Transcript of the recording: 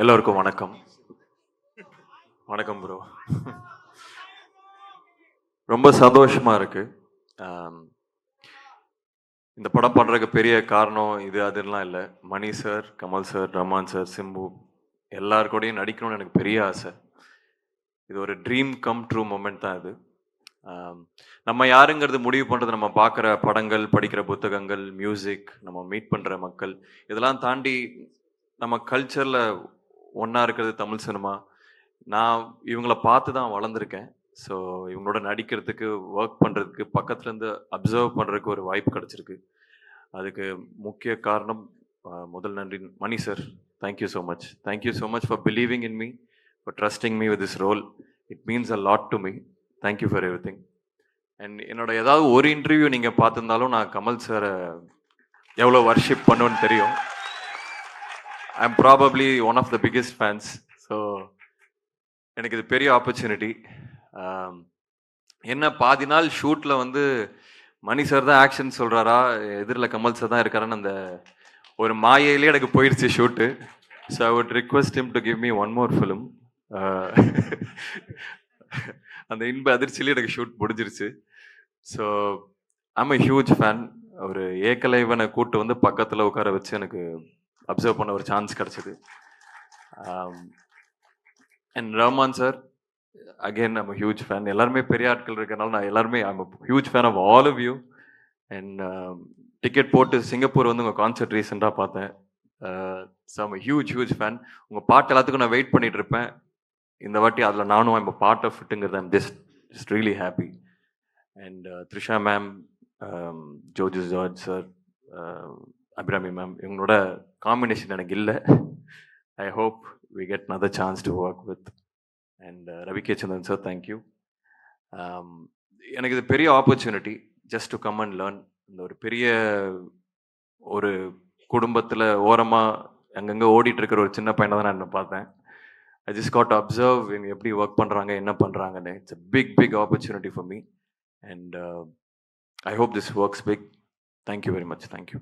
எல்லோருக்கும் வணக்கம். வணக்கம் ப்ரோ ரொம்ப சந்தோஷமா இருக்கு. இந்த படம் பண்றதுக்கு பெரிய காரணம் இது அதெல்லாம் இல்லை. Mani sir Kamal sir Rahman sir Simbu எல்லார் கூடயும் நடிக்கணும்னு எனக்கு பெரிய ஆசை. இது ஒரு ட்ரீம் கம் ட்ரூ மூமெண்ட் தான் இது. நம்ம யாருங்கிறது முடிவு பண்ணுறது நம்ம பார்க்குற படங்கள் படிக்கிற புத்தகங்கள் மியூசிக் நம்ம மீட் பண்ணுற மக்கள் இதெல்லாம் தாண்டி நம்ம கல்ச்சரில் ஒன்றா இருக்கிறது தமிழ் சினிமா. நான் இவங்களை பார்த்து தான் வளர்ந்துருக்கேன். ஸோ இவங்களோட நடிக்கிறதுக்கு ஒர்க் பண்ணுறதுக்கு பக்கத்துலேருந்து அப்சர்வ் பண்ணுறதுக்கு ஒரு வாய்ப்பு கிடச்சிருக்கு. அதுக்கு முக்கிய காரணம் முதல் நன்றி Mani sir thank you so much thank you so much for believing in me for trusting me with this role it means a lot to me thank you for everything and என்னோட ஏதாவது ஒரு interview நீங்கள் பார்த்துருந்தாலும் நான் கமல் சாரை எவ்வளோ worship பண்ணுவேன்னு தெரியும். I am probably one of the biggest fans so எனக்கு இது பெரிய ஆப்பர்ச்சுனிட்டி um, என்ன பாதி நாள் ஷூட்டில் வந்து மணி சார் தான் ஆக்ஷன் சொல்கிறாரா எதிரில் கமல் சார் தான் இருக்காரான்னு அந்த ஒரு மாயையிலே எனக்கு போயிடுச்சு shoot so I would request him to give me one more film அந்த இன்ப அதிர்ச்சியிலே எனக்கு ஷூட் முடிஞ்சிருச்சு. So I'm a huge fan ஒரு ஏக்கலைவனை கூட்டு வந்து பக்கத்தில் உட்கார வச்சு எனக்கு அப்சர்வ் பண்ண ஒரு சான்ஸ் கிடச்சிது. அண்ட் ரஹ்மான் சார் அகெயின் நம்ம ஹியூஜ் ஃபேன் எல்லாருமே பெரிய ஆட்கள் இருக்கிறனால நான் எல்லாருமே I'm huge fan of all of you and ticket போட்டு சிங்கப்பூர் வந்து உங்கள் கான்சர்ட் ரீசெண்டாக பார்த்தேன். Some I'm huge huge fan உங்கள் பாட்டு எல்லாத்துக்கும் நான் வெயிட் பண்ணிட்டு இருப்பேன். இந்த வாட்டி அதில் நானும் I'm part of இட்டுங்கிறது I'm just just really happy and Trisha ma'am Joji George sir Abhirami ma'am இவங்களோட காம்பினேஷன் எனக்கு இல்லை. I hope we get nother chance to work with and Ravi K Chandran sir thank you எனக்கு இது பெரிய opportunity just to come and learn இந்த ஒரு பெரிய ஒரு குடும்பத்தில் ஓரமாக அங்கங்கே ஓடிட்டு இருக்கிற ஒரு சின்ன பையனை தான் நான் என்ன பார்த்தேன். ஐ ஜஸ்ட் காட் அப்சர்வ் இவங்க எப்படி ஒர்க் பண்ணுறாங்க என்ன பண்ணுறாங்கன்னு it's big big opportunity for me and I hope this works big thank you very much thank you